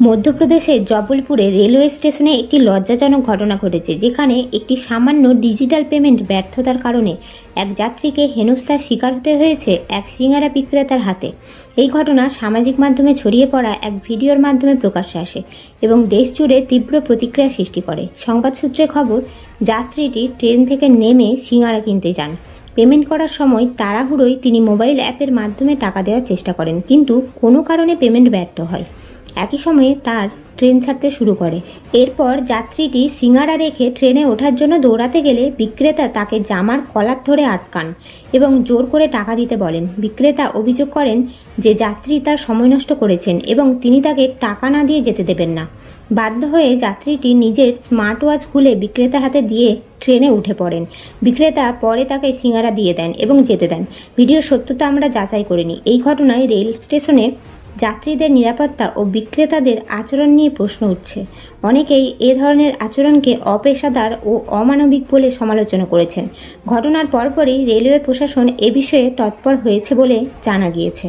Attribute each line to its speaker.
Speaker 1: মধ্যপ্রদেশের জবলপুরে রেলওয়ে স্টেশনে একটি লজ্জাজনক ঘটনা ঘটেছে, যেখানে একটি সামান্য ডিজিটাল পেমেন্ট ব্যর্থতার কারণে এক যাত্রীকে হেনস্থার শিকার হতে হয়েছে এক সিঙ্গারা বিক্রেতার হাতে। এই ঘটনা সামাজিক মাধ্যমে ছড়িয়ে পড়া এক ভিডিওর মাধ্যমে প্রকাশ্যে আসে এবং দেশ জুড়ে তীব্র প্রতিক্রিয়া সৃষ্টি করে। সংবাদ সূত্রে খবর, যাত্রীটি ট্রেন থেকে নেমে সিঙ্গারা কিনতে যান। পেমেন্ট করার সময় তাড়াহুড়োই তিনি মোবাইল অ্যাপের মাধ্যমে টাকা দেওয়ার চেষ্টা করেন, কিন্তু কোনো কারণে পেমেন্ট ব্যর্থ হয়। একই সময়ে তার ট্রেন ছাড়তে শুরু করে। এরপর যাত্রীটি সিঙ্গারা রেখে ট্রেনে ওঠার জন্য দৌড়াতে গেলে বিক্রেতা তাকে জামার কলার ধরে আটকান এবং জোর করে টাকা দিতে বলেন। বিক্রেতা অভিযোগ করেন যে যাত্রী তার সময় নষ্ট করেছেন এবং তিনি তাকে টাকা না দিয়ে যেতে দেবেন না। বাধ্য হয়ে যাত্রীটি নিজের স্মার্ট ওয়াচ খুলে বিক্রেতার হাতে দিয়ে ট্রেনে উঠে পড়েন। বিক্রেতা পরে তাকে সিঙ্গারা দিয়ে দেন এবং যেতে দেন। ভিডিওর সত্যতা আমরা যাচাই করিনি। এই ঘটনায় রেল স্টেশনে যাত্রীদের নিরাপত্তা ও বিক্রেতাদের আচরণ নিয়ে প্রশ্ন উঠছে। অনেকেই এ ধরনের আচরণকে অপেশাদার ও অমানবিক বলে সমালোচনা করেছেন। ঘটনার পরপরই রেলওয়ে প্রশাসন এ বিষয়ে তৎপর হয়েছে বলে জানা গিয়েছে।